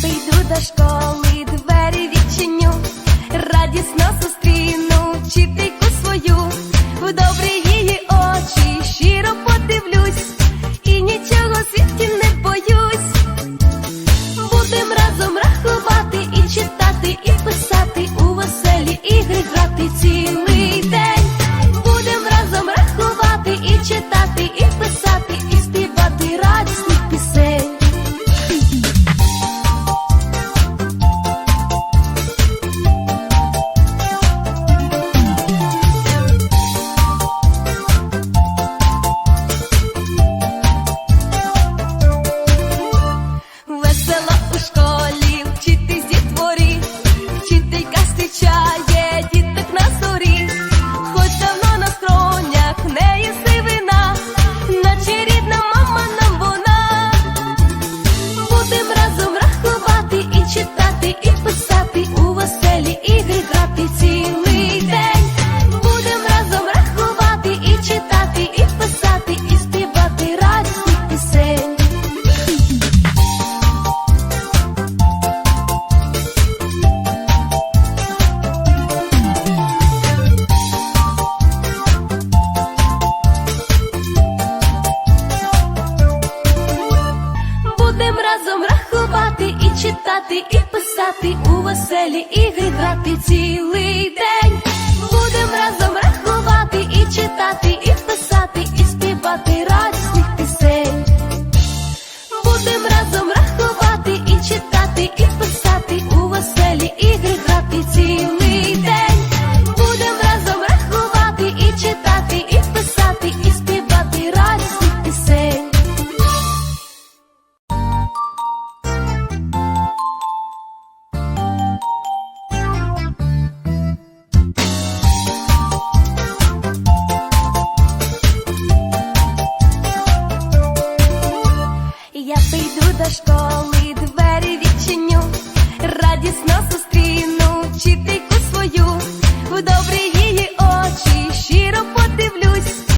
прийду до школи, двері відчиню, радісно зустріну вчительку свою, в добрі її очі щиро подивлюсь. грати і писати у веселі ігри грати цілий.